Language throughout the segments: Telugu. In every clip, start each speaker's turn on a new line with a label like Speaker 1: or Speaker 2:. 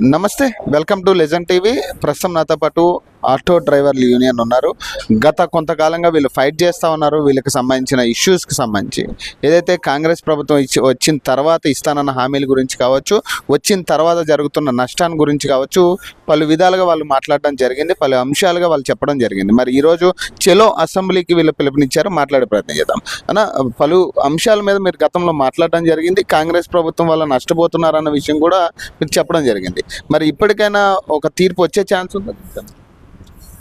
Speaker 1: నమస్తే వెల్కమ్ టు లెజెండ్ టీవీ. ప్రస్తుతం నాతో పాటు ఆటో డ్రైవర్ల యూనియన్ ఉన్నారు. గత కొంతకాలంగా వీళ్ళు ఫైట్ చేస్తూ ఉన్నారు. వీళ్ళకి సంబంధించిన ఇష్యూస్కి సంబంధించి. ఏదైతే కాంగ్రెస్ ప్రభుత్వం ఇచ్చి వచ్చిన తర్వాత ఇస్తానన్న హామీల గురించి కావచ్చు వచ్చిన తర్వాత జరుగుతున్న నష్టాన్ని గురించి కావచ్చు పలు విధాలుగా వాళ్ళు మాట్లాడడం జరిగింది. పలు అంశాలుగా వాళ్ళు చెప్పడం జరిగింది. మరి ఈరోజు చెలో అసెంబ్లీకి వీళ్ళు పిలుపునిచ్చారు. మాట్లాడే ప్రయత్నం చేద్దాం. అన్న పలు అంశాల మీద మీరు గతంలో మాట్లాడడం జరిగింది. కాంగ్రెస్ ప్రభుత్వం వల్ల నష్టపోతున్నారన్న విషయం కూడా మీరు చెప్పడం జరిగింది. మరి ఇప్పటికైనా ఒక తీర్పు వచ్చే ఛాన్స్ ఉందా?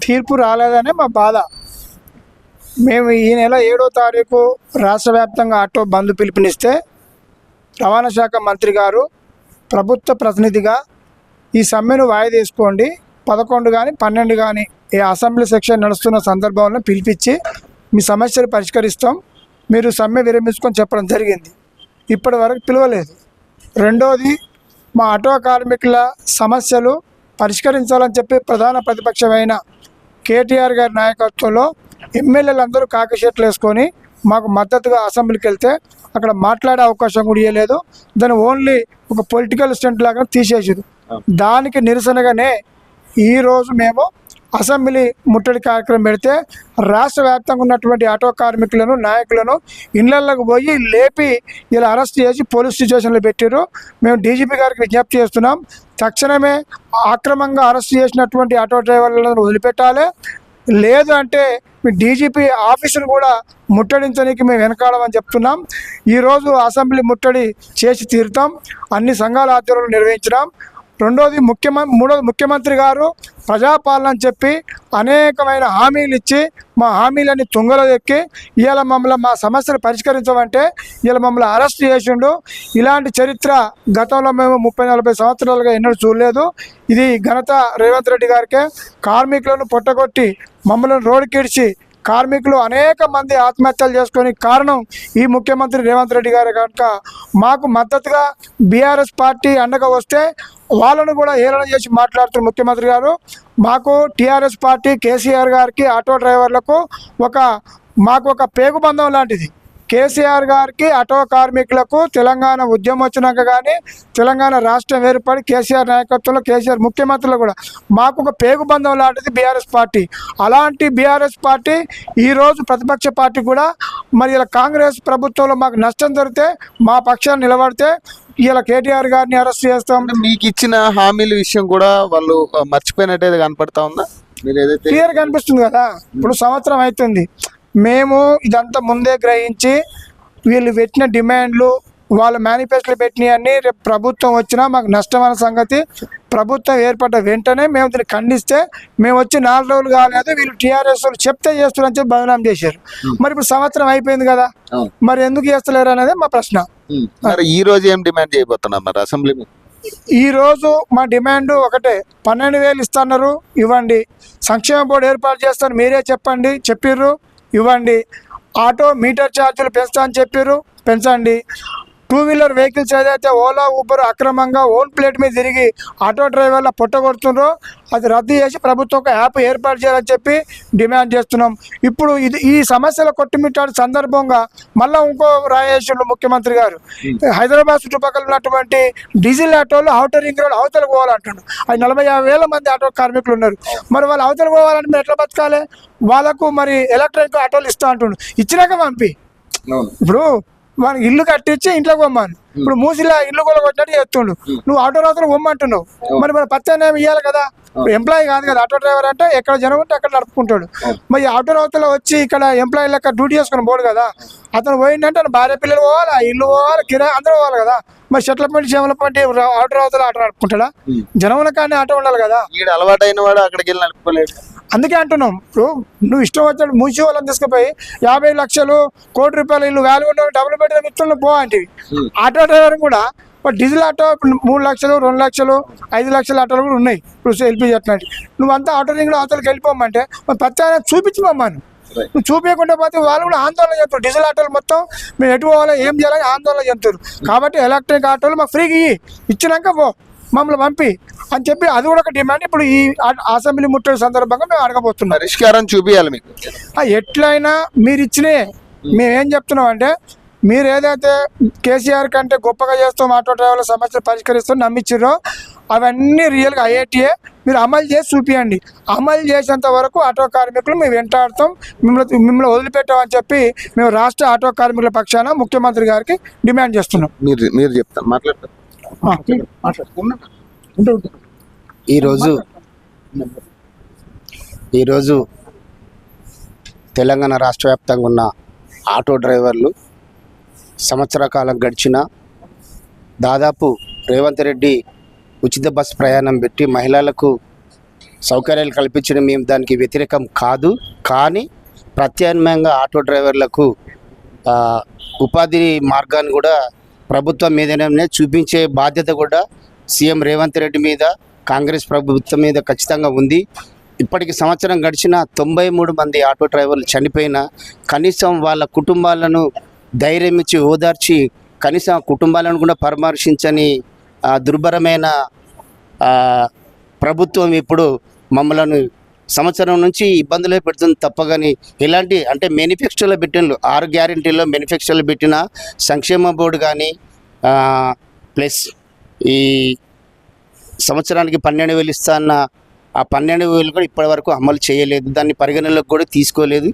Speaker 2: తీర్పు రాలేదనే మా బాధ. మేము ఈ నెల ఏడో తారీఖు రాష్ట్ర వ్యాప్తంగా ఆటో బంద్ పిలుపునిస్తే రవాణా శాఖ మంత్రి గారు ప్రభుత్వ ప్రతినిధిగా ఈ సమ్మెను వాయిదేసుకోండి పదకొండు కానీ పన్నెండు కానీ ఈ అసెంబ్లీ సెక్షన్ నడుస్తున్న సందర్భంలో పిలిపించి మీ సమస్యలు పరిష్కరిస్తాం. మీరు సమ్మె విరమించుకొని చెప్పడం జరిగింది. ఇప్పటి వరకు పిలవలేదు. రెండోది మా ఆటో కార్మికుల సమస్యలు పరిష్కరించాలని చెప్పి ప్రధాన ప్రతిపక్షమైన కేటీఆర్ గారి నాయకత్వంలో ఎమ్మెల్యేలు అందరూ కాకిషెట్లు వేసుకొని మాకు మద్దతుగా అసెంబ్లీకి వెళ్తే అక్కడ మాట్లాడే అవకాశం కూడా ఇవ్వలేదు దాన్ని ఓన్లీ ఒక పొలిటికల్ స్టంట్ లాగా తీసేసారు దానికి నిరసనగానే ఈరోజు మేము అసెంబ్లీ ముట్టడి కార్యక్రమం పెడితే రాష్ట్ర వ్యాప్తంగా ఉన్నటువంటి ఆటో కార్మికులను నాయకులను ఇళ్ళలోకి పోయి లేపి ఇలా అరెస్ట్ చేసి పోలీస్ స్టేషన్లో పెట్టారు మేము డీజీపీ గారికి విజ్ఞప్తి చేస్తున్నాం తక్షణమే అక్రమంగా అరెస్ట్ చేసినటువంటి ఆటో డ్రైవర్లను వదిలిపెట్టాలి. లేదు అంటే మీ డీజీపీ ఆఫీసును కూడా ముట్టడించడానికి మేము వెనకాడమని చెప్తున్నాం. ఈరోజు అసెంబ్లీ ముట్టడి చేసి తీరుతాం. అన్ని సంఘాల ఆధ్వర్యంలో నిర్వహించినాం. రెండోది ముఖ్యమంత్రి మూడోది ముఖ్యమంత్రి గారు ప్రజాపాలన అని చెప్పి అనేకమైన హామీలు ఇచ్చి మా హామీలన్నీ తుంగలో ఎక్కి ఇలా మమ్మల్ని మా సమస్యలు పరిష్కరించమంటే ఇలా మమ్మల్ని అరెస్ట్ చేసిండు. ఇలాంటి చరిత్ర గతంలో మేము ముప్పై నలభై సంవత్సరాలుగా ఎన్నడూ చూడలేదు. ఇది ఘనత రేవంత్ రెడ్డి గారికే. కార్మికులను పొట్టగొట్టి మమ్మల్ని రోడ్డుకిడిచి కార్మికులు అనేక మంది ఆత్మహత్యలు చేసుకొని కారణం ఈ ముఖ్యమంత్రి రేవంత్ రెడ్డి గారు కనుక. మాకు మద్దతుగా బీఆర్ఎస్ పార్టీ అండగా వస్తే వాళ్ళను కూడా హేళన చేసి మాట్లాడుతున్న ముఖ్యమంత్రి గారు. మాకు టీఆర్ఎస్ పార్టీ కేసీఆర్ గారికి ఆటో డ్రైవర్లకు ఒక మాకు ఒక పేగుబంధం లాంటిది. కేసీఆర్ గారికి ఆటో కార్మికులకు తెలంగాణ ఉద్యమం వచ్చినాక కానీ తెలంగాణ రాష్ట్రం ఏర్పడి కేసీఆర్ నాయకత్వంలో కేసీఆర్ ముఖ్యమంత్రులు కూడా మాకు ఒక పేగుబంధం లాంటిది బీఆర్ఎస్ పార్టీ. అలాంటి బీఆర్ఎస్ పార్టీ ఈరోజు ప్రతిపక్ష పార్టీ కూడా మరి ఇలా కాంగ్రెస్ ప్రభుత్వంలో మాకు నష్టం జరిగితే మా పక్షాన్ని నిలబడితే ఇలా కేటీఆర్ గారిని అరెస్ట్ చేస్తాం.
Speaker 1: మీకు ఇచ్చిన హామీల విషయం కూడా వాళ్ళు మర్చిపోయినట్టు కనపడతా ఉందా?
Speaker 2: క్లియర్ కనిపిస్తుంది కదా? ఇప్పుడు సంవత్సరం అవుతుంది మేము ఇదంతా ముందే గ్రహించి వీళ్ళు పెట్టిన డిమాండ్లు వాళ్ళ మేనిఫెస్టోలు పెట్టినవన్నీ రేపు ప్రభుత్వం వచ్చినా మాకు నష్టమైన సంగతి ప్రభుత్వం ఏర్పడ్డ వెంటనే మేము దీన్ని ఖండిస్తే మేము వచ్చి నాలుగు రోజులు కాలేదు వీళ్ళు టీఆర్ఎస్ వాళ్ళు చెప్తే చేస్తున్నారని చెప్పి బదనాం చేశారు మరి ఇప్పుడు సంవత్సరం అయిపోయింది కదా. మరి ఎందుకు చేస్తలేరు అనేది మా ప్రశ్న.
Speaker 1: మరి ఈ రోజు ఏం డిమాండ్ చేయబోతున్నారు మరి అసెంబ్లీ మీద?
Speaker 2: ఈ రోజు మా డిమాండ్ ఒకటే పన్నెండు వేలు ఇస్తున్నారు ఇవ్వండి సంక్షేమ బోర్డు ఏర్పాటు చేస్తాను మీరే చెప్పండి చెప్పిర్రు ఇవ్వండి. ఆటో మీటర్ ఛార్జీలు పెంచా అని చెప్పారు పెంచండి. టూ వీలర్ వెహికల్స్ ఏదైతే ఓలా ఊబర్ అక్రమంగా ఓన్ ప్లేట్ మీద తిరిగి ఆటో డ్రైవర్ల పొట్టగొడుతుండ్రో అది రద్దు చేసి ప్రభుత్వం ఒక యాప్ ఏర్పాటు చేయాలని చెప్పి డిమాండ్ చేస్తున్నాం. ఇప్పుడు ఇది ఈ సమస్యల కొట్టుమిట్టాడు సందర్భంగా మళ్ళీ ఇంకో రాయేశ్వరుడు ముఖ్యమంత్రి గారు. హైదరాబాద్ చుట్టుపక్కల ఉన్నటువంటి డీజిల్ ఆటోలు అవుటర్ రింగ్ రోడ్ అవతలకు పోవాలంటుండు. అది నలభై యాభై వేల మంది ఆటో కార్మికులు ఉన్నారు. మరి వాళ్ళు అవతలకు పోవాలంటే మీరు ఎట్లా బతకాలి? వాళ్ళకు మరి ఎలక్ట్రిక్ ఆటోలు ఇస్తా అంటుండు. ఇచ్చినాక పంపి. ఇప్పుడు మనకి ఇల్లు కట్టించి ఇంట్లోకి పొమ్మను ఇప్పుడు మూసిలా ఇల్లు కూడా కొట్టినట్టు చేస్తుండు నువ్వు ఆటో రాత్రులు పొమ్మంటున్నావు. మరి మన పత్తాన్ని ఇవ్వాలి కదా. ఎంప్లాయీ కాదు కదా ఆటో డ్రైవర్ అంటే ఎక్కడ జనం ఉంటే అక్కడ నడుపుకుంటాడు. మరి ఆటో రాత్రులు వచ్చి ఇక్కడ ఎంప్లాయీ లెక్క డ్యూటీ చేసుకుని పోడు కదా అతను పోయిందంటే భార్య పిల్లలు పోవాలి ఇల్లు పోవాలి కిరా అందరూ పోవాలి కదా. మరి చెట్ల పంటి ఆటో రాత్రులు ఆటో నడుపుకుంటాడా? జనముల కానీ ఆటో ఉండాలి కదా.
Speaker 1: ఈడ అలవాటైన వాడు అక్కడికి వెళ్ళి నడుపుకోలేడు.
Speaker 2: అందుకే అంటున్నాం ఇప్పుడు నువ్వు ఇష్టం వచ్చాడు మూసి వాళ్ళని తీసుకుపోయి యాభై లక్షలు కోటి రూపాయలు ఇల్లు వాల్యూ ఉన్న డబ్బులు పెట్టిన మిత్రులు పో అంటే ఆటో డ్రైవర్ కూడా ఇప్పుడు డీజిల్ ఆటో మూడు లక్షలు రెండు లక్షలు ఐదు లక్షల ఆటోలు కూడా ఉన్నాయి. ఇప్పుడు ఎల్పీజీ అట్లాంటి. నువ్వంతా ఆటో రింగ్లో అవతలకి వెళ్ళిపోమంటే పచ్చ చూపించి పోమ్మాను నువ్వు చూపించకుండా పోతే వాళ్ళు కూడా ఆందోళన చెప్తారు. డీజిల్ ఆటోలు మొత్తం మేము ఎటు పోవాలో ఏం చేయాలని ఆందోళన చెప్తారు. కాబట్టి ఎలక్ట్రిక్ ఆటోలు మాకు ఫ్రీగా ఇయ్యి. ఇచ్చినాక పో మమ్మల్ని పంపి. అని చెప్పి అది కూడా ఒక డిమాండ్. ఇప్పుడు ఈ అసెంబ్లీ ముట్టడి సందర్భంగా మేము అడగబోతున్నాం.
Speaker 1: పరిష్కారం చూపించాలి మీకు.
Speaker 2: ఎట్లయినా మీరు ఇచ్చినే మేమేం చెప్తున్నాం అంటే మీరు ఏదైతే కేసీఆర్ కంటే గొప్పగా చేస్తాం ఆటో డ్రైవర్ల సమస్యలు పరిష్కరిస్తాం నమ్మించారో అవన్నీ రియల్గా ఐఐటిఏ మీరు అమలు చేసి చూపియండి. అమలు చేసేంత వరకు ఆటో కార్మికులు మేము వెంటాడుతాం మిమ్మల్ని మిమ్మల్ని వదిలిపెట్టామని చెప్పి మేము రాష్ట్ర ఆటో కార్మికుల పక్షాన ముఖ్యమంత్రి గారికి డిమాండ్ చేస్తున్నాం.
Speaker 1: మీరు మీరు చెప్తారు మాట్లాడతారు.
Speaker 3: ఈరోజు ఈరోజు తెలంగాణ రాష్ట్ర వ్యాప్తంగా ఉన్న ఆటో డ్రైవర్లు సంవత్సర కాలం గడిచిన దాదాపు రేవంత్ రెడ్డి ఉచిత బస్ ప్రయాణం పెట్టి మహిళలకు సౌకర్యాలు కల్పించడం మేము దానికి వ్యతిరేకం కాదు. కానీ ప్రత్యామ్నాయంగా ఆటో డ్రైవర్లకు ఉపాధి మార్గాన్ని కూడా ప్రభుత్వం మీదనే చూపించే బాధ్యత కూడా సీఎం రేవంత్ రెడ్డి మీద కాంగ్రెస్ ప్రభుత్వం మీద ఖచ్చితంగా ఉంది. ఇప్పటికి సంవత్సరం గడిచిన తొంభై మూడు మంది ఆటో డ్రైవర్లు చనిపోయినా కనీసం వాళ్ళ కుటుంబాలను ధైర్యం ఇచ్చి ఓదార్చి కనీసం కుటుంబాలను కూడా పరామర్శించని దుర్భరమైన ప్రభుత్వం ఇప్పుడు మమ్మలను సంవత్సరం నుంచి ఇబ్బందులే పెడుతుంది తప్పగాని ఇలాంటి అంటే మేనిఫెస్టోలో పెట్టిన ఆరు గ్యారంటీలో మేనిఫెస్టోలో పెట్టిన సంక్షేమ బోర్డు కానీ ప్లస్ ఈ సంవత్సరానికి పన్నెండు వేలు ఇస్తా అన్న ఆ పన్నెండు వేలు కూడా ఇప్పటివరకు అమలు చేయలేదు. దాన్ని పరిగణలోకి కూడా తీసుకోలేదు.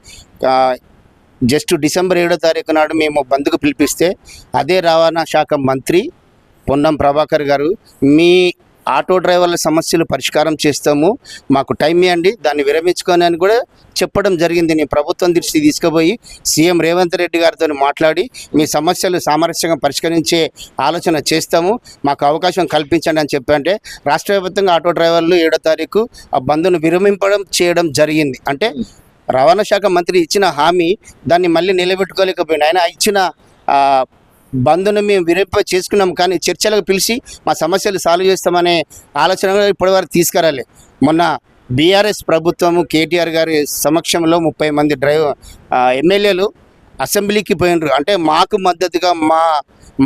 Speaker 3: జస్ట్ డిసెంబర్ ఏడో తారీఖు నాడు మేము బంద్కు పిలిపిస్తే అదే రవాణా శాఖ మంత్రి పొన్నం ప్రభాకర్ గారు మీ ఆటో డ్రైవర్ల సమస్యలు పరిష్కారం చేస్తాము. మాకు టైం ఇవ్వండి. దాన్ని విరమించుకొని అని కూడా చెప్పడం జరిగింది. నేను ప్రభుత్వం దృష్టి తీసుకుపోయి సీఎం రేవంత్ రెడ్డి గారితో మాట్లాడి మీ సమస్యలు సామరస్యంగా పరిష్కరించే ఆలోచన చేస్తాము. మాకు అవకాశం కల్పించండి అని చెప్పంటే రాష్ట్ర వ్యాప్తంగా ఆటో డ్రైవర్లు ఏడో తారీఖు ఆ బంద్ను విరమింపడం చేయడం జరిగింది. అంటే రవాణా శాఖ మంత్రి ఇచ్చిన హామీ దాన్ని మళ్ళీ నిలబెట్టుకోలేకపోయింది. ఆయన ఇచ్చిన బంధును మేము విరింప చేసుకున్నాం కానీ చర్చలకు పిలిచి మా సమస్యలు సాల్వ్ చేస్తామనే ఆలోచన ఇప్పటివరకు తీసుకురాలి. మొన్న బీఆర్ఎస్ ప్రభుత్వము కేటీఆర్ గారి సమక్షంలో ముప్పై మంది డ్రైవర్ ఎమ్మెల్యేలు అసెంబ్లీకి పోయినరు. అంటే మాకు మద్దతుగా మా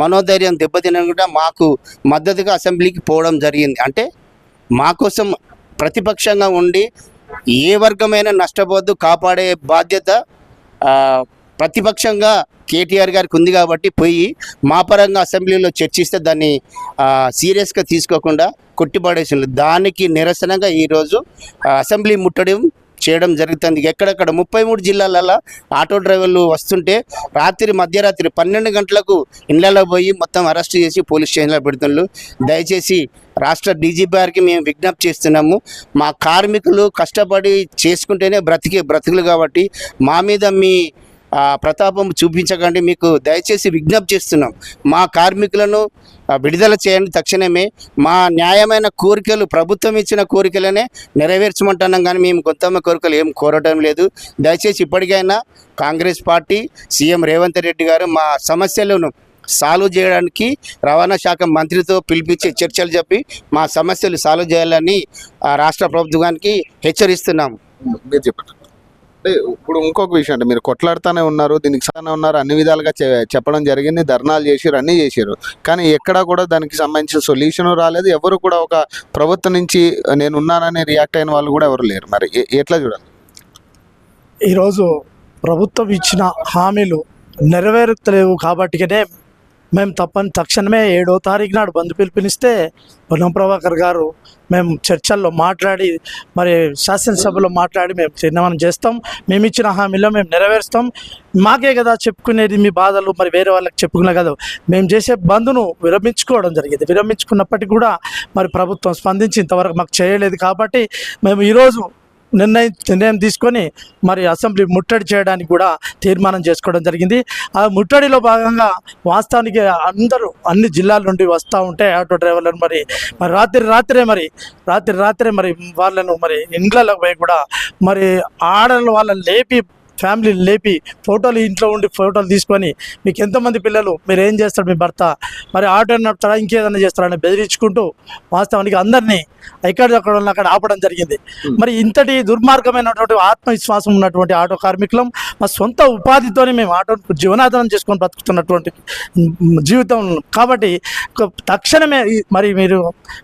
Speaker 3: మనోధైర్యం దెబ్బతినకుండా మాకు మద్దతుగా అసెంబ్లీకి పోవడం జరిగింది. అంటే మా కోసం ప్రతిపక్షంగా ఉండి ఏ వర్గమైన నష్టపోద్దు కాపాడే బాధ్యత ప్రతిపక్షంగా కేటీఆర్ గారికి ఉంది కాబట్టి పోయి మా పరంగా అసెంబ్లీలో చర్చిస్తే దాన్ని సీరియస్గా తీసుకోకుండా కొట్టిపడేసింది దానికి నిరసనగా ఈరోజు అసెంబ్లీ ముట్టడం చేయడం జరుగుతుంది. ఎక్కడెక్కడ ముప్పై మూడు జిల్లాలలో ఆటో డ్రైవర్లు వస్తుంటే రాత్రి మధ్యరాత్రి పన్నెండు గంటలకు ఇండ్లలో పోయి మొత్తం అరెస్ట్ చేసి పోలీస్ స్టేషన్లో పెడుతున్నారు దయచేసి రాష్ట్ర డీజీపీ గారికి మేము విజ్ఞప్తి చేస్తున్నాము. మా కార్మికులు కష్టపడి చేసుకుంటేనే బ్రతికే బ్రతుకులు కాబట్టి మా మీద మీ ప్రతాపం చూపించకండి. మీకు దయచేసి విజ్ఞప్తి చేస్తున్నాం. మా కార్మికులను విడుదల చేయండి తక్షణమే. మా న్యాయమైన కోరికలు ప్రభుత్వం ఇచ్చిన కోరికలనే నెరవేర్చమంటున్నాం కానీ మేము గొంతమ్మ కోరికలు ఏం కోరటం లేదు. దయచేసి ఇప్పటికైనా కాంగ్రెస్ పార్టీ సీఎం రేవంత్ రెడ్డి గారు మా సమస్యలను సాల్వ్ చేయడానికి రవాణా శాఖ మంత్రితో పిలిపించి చర్చలు చెప్పి మా సమస్యలు సాల్వ్ చేయాలని ఆ, రాష్ట్ర ప్రభుత్వానికి హెచ్చరిస్తున్నాము.
Speaker 1: మీరు చెప్పండి. అంటే ఇప్పుడు ఇంకొక విషయం అంటే మీరు కొట్లాడుతూనే ఉన్నారు దీనికి సానే ఉన్నారు అన్ని విధాలుగా చెప్పడం జరిగింది ధర్నాలు చేసిరు అన్నీ చేసిరు కానీ ఎక్కడా కూడా దానికి సంబంధించిన సొల్యూషన్ రాలేదు. ఎవరు కూడా ఒక ప్రభుత్వం నుంచి నేను ఉన్నానని రియాక్ట్ అయిన వాళ్ళు కూడా ఎవరు లేరు. మరి ఎట్లా చూడాలి
Speaker 4: ఈరోజు ప్రభుత్వం ఇచ్చిన హామీలు నెరవేరుతలేవు కాబట్టికనే మేము తప్పని తక్షణమే ఏడో తారీఖు నాడు బంధు పిలుపునిస్తే పొన్నం ప్రభాకర్ గారు మేము చర్చల్లో మాట్లాడి మరి శాసనసభలో మాట్లాడి మేము తీర్మానం చేస్తాం. మేము ఇచ్చిన హామీలో మేము నెరవేరుస్తాం. మాకే కదా చెప్పుకునేది మీ బాధలు మరి వేరే వాళ్ళకి చెప్పుకునే కదా. మేము చేసే బంధును విరమించుకోవడం జరిగింది. విరమించుకున్నప్పటికీ కూడా మరి ప్రభుత్వం స్పందించి ఇంతవరకు మాకు చేయలేదు కాబట్టి మేము ఈరోజు నిర్ణయం నిర్ణయం తీసుకొని మరి అసెంబ్లీ ముట్టడి చేయడానికి కూడా తీర్మానం చేసుకోవడం జరిగింది. ఆ ముట్టడిలో భాగంగా వాస్తవానికి అందరూ అన్ని జిల్లాల నుండి వస్తూ ఉంటే ఆటో డ్రైవర్లను మరి మరి రాత్రి రాత్రే మరి రాత్రి రాత్రే మరి వాళ్ళను మరి ఇండ్లలో పోయి కూడా మరి ఆడలు వాళ్ళని లేపి ఫ్యామిలీ లేపి ఫోటోలు ఇంట్లో ఉండి ఫోటోలు తీసుకొని మీకు ఎంతమంది పిల్లలు మీరు ఏం చేస్తారు మీ భర్త? మరి ఆటో నడుపుతారా ఇంకేదైనా చేస్తారని బెదిరించుకుంటూ వాస్తవానికి అందరినీ ఎక్కడెక్కడ ఉన్న అక్కడ ఆపడం జరిగింది. మరి ఇంతటి దుర్మార్గమైనటువంటి ఆత్మవిశ్వాసం ఉన్నటువంటి ఆటో కార్మికులం మా సొంత ఉపాధితోనే మేము ఆటో జీవనాధారం చేసుకొని బతుకుతున్నటువంటి మ్, జీవితం కాబట్టి తక్షణమే మరి మీరు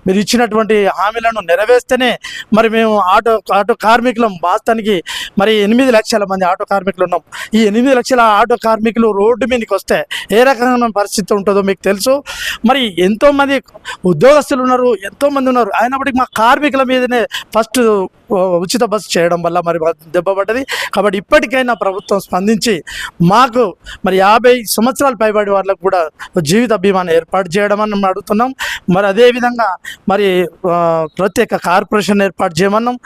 Speaker 4: మీరు ఇచ్చినటువంటి హామీలను నెరవేర్స్తేనే మరి మేము ఆటో ఆటో కార్మికులం వాస్తవానికి మరి ఎనిమిది లక్షల మంది ఆటో కార్మికులు ఉన్నాం. ఈ ఎనిమిది లక్షల ఆటో కార్మికులు రోడ్డు మీదకి వస్తే ఏ రకమైన పరిస్థితి ఉంటుందో మీకు తెలుసు. మరి ఎంతోమంది ఉద్యోగస్తులు ఉన్నారు ఎంతోమంది ఉన్నారు. కాబట్టి మా కార్మికుల మీదనే ఫస్ట్ ఉచిత బస్సు చేయడం వల్ల మరి దెబ్బ పడ్డది. కాబట్టి ఇప్పటికైనా ప్రభుత్వం స్పందించి మాకు మరి యాభై సంవత్సరాలు పైబడి వాళ్ళకు కూడా జీవిత బీమాను ఏర్పాటు చేయడం అని అడుగుతున్నాం. మరి అదేవిధంగా మరి ప్రత్యేక కార్పొరేషన్ ఏర్పాటు చేయమన్నాం.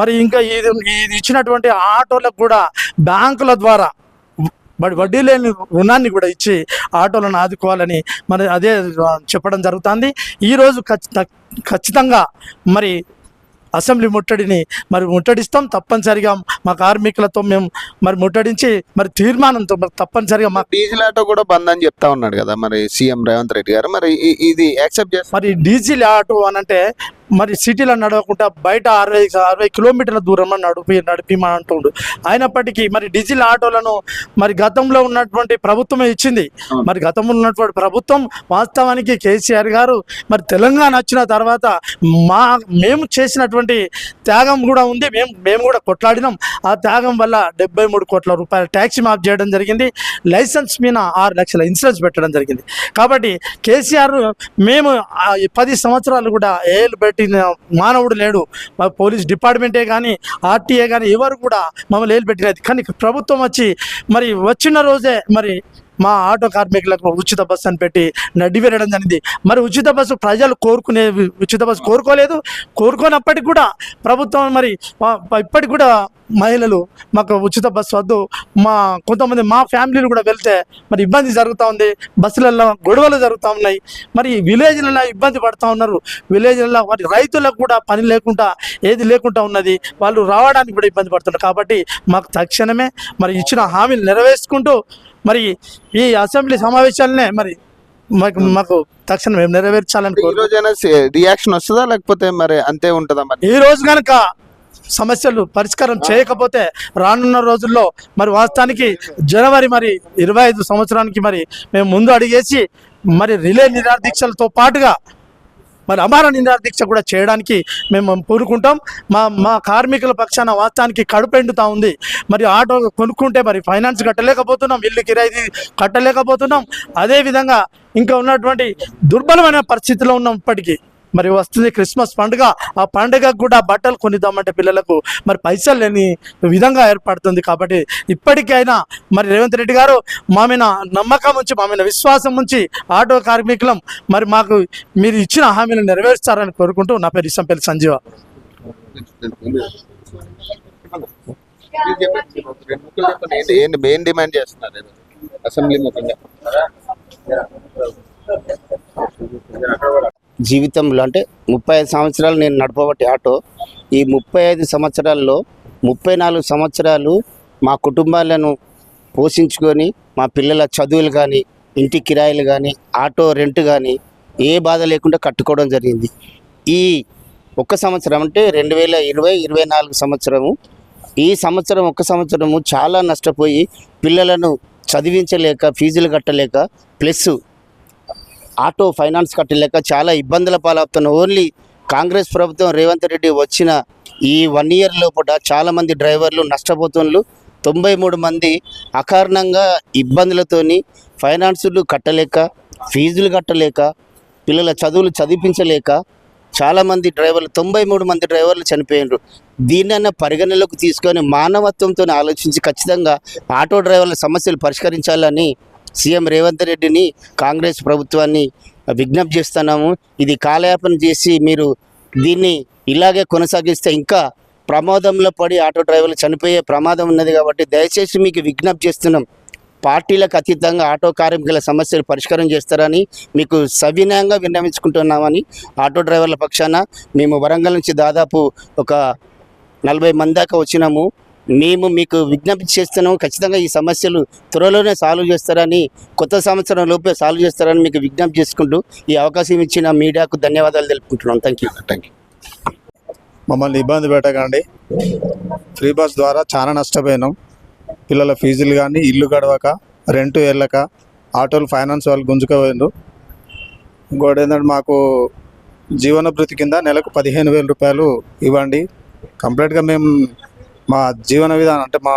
Speaker 4: మరి ఇంకా ఇది ఇది ఇచ్చినటువంటి ఆటోలకు కూడా బ్యాంకుల ద్వారా బడి వడ్డీ లేని రుణాన్ని కూడా ఇచ్చి ఆటోలను ఆదుకోవాలని మరి అదే చెప్పడం జరుగుతుంది. ఈరోజు ఖచ్చిత ఖచ్చితంగా మరి అసెంబ్లీ ముట్టడిని మరి ముట్టడిస్తాం తప్పనిసరిగా. మా కార్మికులతో మేము మరి ముట్టడించి మరి తీర్మానంతో మరి తప్పనిసరిగా మా
Speaker 1: డీజిల్ ఆటో కూడా బంద్ అని చెప్తా ఉన్నాడు కదా మరి సీఎం రేవంత్ రెడ్డి గారు. మరి ఇది యాక్సెప్ట్ చేస్తారు
Speaker 4: మరి డీజిల్ ఆటో అని అంటే మరి సిటీలో నడవకుండా బయట అరవై అరవై కిలోమీటర్ల దూరంలో నడిపి నడిపిమని అంటుండు అయినప్పటికీ మరి డీజిల్ ఆటోలను మరి గతంలో ఉన్నటువంటి ప్రభుత్వమే ఇచ్చింది. మరి గతంలో ఉన్నటువంటి ప్రభుత్వం వాస్తవానికి కేసీఆర్ గారు మరి తెలంగాణ వచ్చిన తర్వాత మా మేము చేసినటువంటి త్యాగం కూడా ఉంది. మేము మేము కూడా కొట్లాడినాం. ఆ త్యాగం వల్ల డెబ్బై మూడు కోట్ల రూపాయల ట్యాక్సీ మాఫ్ చేయడం జరిగింది. లైసెన్స్ మీద ఆరు లక్షల ఇన్సూరెన్స్ పెట్టడం జరిగింది. కాబట్టి కేసీఆర్ మేము పది సంవత్సరాలు కూడా ఏళ్ళు పెట్టిన మానవుడు లేడు. మా పోలీస్ డిపార్ట్మెంటే కానీ ఆర్టీఏ కానీ ఎవరు కూడా మమ్మల్ని ఏళ్ళు కానీ ప్రభుత్వం వచ్చి మరి వచ్చిన రోజే మరి మా ఆటో కార్మికులకు ఉచిత బస్సు అని పెట్టి నడివేరడం జరిగింది. మరి ఉచిత బస్సు ప్రజలు కోరుకునే ఉచిత బస్సు కోరుకోలేదు. కోరుకోనప్పటికి కూడా ప్రభుత్వం మరి ఇప్పటికి కూడా మహిళలు మాకు ఉచిత బస్సు వద్దు. మా కొంతమంది మా ఫ్యామిలీలు కూడా వెళ్తే మరి ఇబ్బంది జరుగుతూ ఉంది. బస్సులలో గొడవలు జరుగుతూ ఉన్నాయి. మరి విలేజ్లలో ఇబ్బంది పడుతూ ఉన్నారు. విలేజ్లలో మరి రైతులకు కూడా పని లేకుండా ఏది లేకుండా ఉన్నది. వాళ్ళు రావడానికి కూడా ఇబ్బంది పడుతున్నారు. కాబట్టి మాకు తక్షణమే మరి ఇచ్చిన హామీలు నెరవేర్చుకుంటూ మరి ఈ అసెంబ్లీ సమావేశాలనే మరి మాకు మాకు తక్షణం మేము నెరవేర్చాలని
Speaker 1: ఈ రోజైనా రియాక్షన్ వస్తుందా? లేకపోతే మరి అంతే ఉంటుందా మరి?
Speaker 4: ఈ రోజు కనుక సమస్యలు పరిష్కారం చేయకపోతే రానున్న రోజుల్లో మరి వాస్తవానికి జనవరి మరి ఇరవై ఐదు సంవత్సరానికి మరి మేము ముందు అడిగేసి మరి రిలే నిరాదీక్షలతో పాటుగా మరి అమార నిరాదీక్ష కూడా చేయడానికి మేము కోరుకుంటాం. మా మా కార్మికుల పక్షాన వాస్తవానికి కడుపు ఎండుతా ఉంది. మరి ఆటో కొనుక్కుంటే మరి ఫైనాన్స్ కట్టలేకపోతున్నాం ఇల్లు కిరాయి కట్టలేకపోతున్నాం. అదేవిధంగా ఇంకా ఉన్నటువంటి దుర్బలమైన పరిస్థితిలో ఉన్నాం ఇప్పటికీ. మరి వస్తుంది క్రిస్మస్ పండుగ. ఆ పండుగకు కూడా బట్టలు కొనిద్దామంటే పిల్లలకు మరి పైసలు లేని విధంగా ఏర్పడుతుంది కాబట్టి ఇప్పటికైనా మరి రేవంత్ రెడ్డి గారు మా మీద నమ్మకం ఉంచి మా మీద విశ్వాసం ఉంచి ఆటో కార్మికులం మరి మాకు మీరు ఇచ్చిన హామీలు నెరవేరుస్తారని కోరుకుంటూ నా పేరు ఇసంపల్లి సంజీవ.
Speaker 1: ఏం డిమాండ్ చేస్తున్నారు? అసెంబ్లీ ముఖ్యంగా
Speaker 3: జీవితంలో అంటే ముప్పై ఐదు సంవత్సరాలు నేను నడపబట్టి ఆటో. ఈ ముప్పై ఐదు సంవత్సరాల్లో ముప్పై నాలుగు సంవత్సరాలు మా కుటుంబాలను పోషించుకొని మా పిల్లల చదువులు కానీ ఇంటి కిరాయిలు కానీ ఆటో రెంట్ కానీ ఏ బాధ లేకుండా కట్టుకోవడం జరిగింది. ఈ ఒక్క సంవత్సరం అంటే రెండు వేల ఇరవై ఇరవై నాలుగు సంవత్సరము. ఈ సంవత్సరం ఒక్క సంవత్సరము చాలా నష్టపోయి పిల్లలను చదివించలేక ఫీజులు కట్టలేక ప్లస్ ఆటో ఫైనాన్స్ కట్టలేక చాలా ఇబ్బందుల పాలవుతున్న ఓన్లీ కాంగ్రెస్ ప్రభుత్వం రేవంత్ రెడ్డి వచ్చిన ఈ వన్ ఇయర్ లోపల చాలామంది డ్రైవర్లు నష్టపోతున్నారు తొంభై మూడు మంది అకారణంగా ఇబ్బందులతోని ఫైనాన్సులు కట్టలేక ఫీజులు కట్టలేక పిల్లల చదువులు చదివించలేక చాలామంది డ్రైవర్లు తొంభై మూడు మంది డ్రైవర్లు చనిపోయినారు. దీన్నైనా పరిగణలోకి తీసుకొని మానవత్వంతో ఆలోచించి ఖచ్చితంగా ఆటో డ్రైవర్ల సమస్యలు పరిష్కరించాలని సీఎం రేవంత్ రెడ్డిని కాంగ్రెస్ ప్రభుత్వాన్ని విజ్ఞప్తి చేస్తున్నాము. ఇది కాలయాపన చేసి మీరు దీన్ని ఇలాగే కొనసాగిస్తే ఇంకా ప్రమాదంలో పడి ఆటో డ్రైవర్లు చనిపోయే ప్రమాదం ఉన్నది కాబట్టి దయచేసి మీకు విజ్ఞప్తి చేస్తున్నాం. పార్టీలకు అతీతంగా ఆటో కార్మికుల సమస్యలు పరిష్కారం చేస్తారని మీకు సవినయంగా విన్నవించుకుంటున్నామని ఆటో డ్రైవర్ల పక్షాన మేము వరంగల్ నుంచి దాదాపు ఒక నలభై మంది దాకా వచ్చినాము. మేము మీకు విజ్ఞప్తి చేస్తున్నాము. ఖచ్చితంగా ఈ సమస్యలు త్వరలోనే సాల్వ్ చేస్తారని కొత్త సంవత్సరం లోపే సాల్వ్ చేస్తారని మీకు విజ్ఞప్తి చేసుకుంటూ ఈ అవకాశం ఇచ్చిన మీడియాకు ధన్యవాదాలు తెలుపుకుంటున్నాం. థ్యాంక్ యూ
Speaker 1: థ్యాంక్ యూ
Speaker 5: మమ్మల్ని ఇబ్బంది పెట్టకండి. ఫ్రీ బస్ ద్వారా చాలా నష్టపోయినాం. పిల్లల ఫీజులు కానీ ఇల్లు గడవక రెంటు వెళ్ళక ఆటోలు ఫైనాన్స్ వాళ్ళు గుంజుకపోయిండ్రు ఇంకోటి ఏంటంటే మాకు జీవనభృతి కింద నెలకు పదిహేను వేల రూపాయలు ఇవ్వండి. కంప్లీట్గా మేము మా జీవన విధానం అంటే మా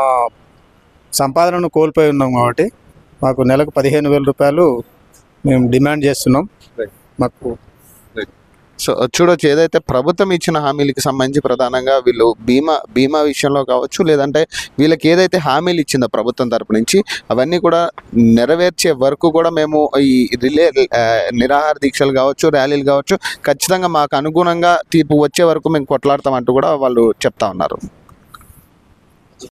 Speaker 5: సంపాదనను కోల్పోయి ఉన్నాం కాబట్టి మాకు నెలకు పదిహేను వేల రూపాయలు మేము డిమాండ్ చేస్తున్నాం. మాకు
Speaker 1: సో చూడొచ్చు ఏదైతే ప్రభుత్వం ఇచ్చిన హామీలకి సంబంధించి ప్రధానంగా వీళ్ళు బీమా బీమా విషయంలో కావచ్చు లేదంటే వీళ్ళకి ఏదైతే హామీలు ఇచ్చిందో ప్రభుత్వం తరపు నుంచి అవన్నీ కూడా నెరవేర్చే వరకు కూడా మేము ఈ రిలే నిరాహార దీక్షలు కావచ్చు ర్యాలీలు కావచ్చు ఖచ్చితంగా మాకు అనుగుణంగా తీర్పు వచ్చే వరకు మేము కొట్లాడతామంటూ కూడా వాళ్ళు చెప్తా ఉన్నారు.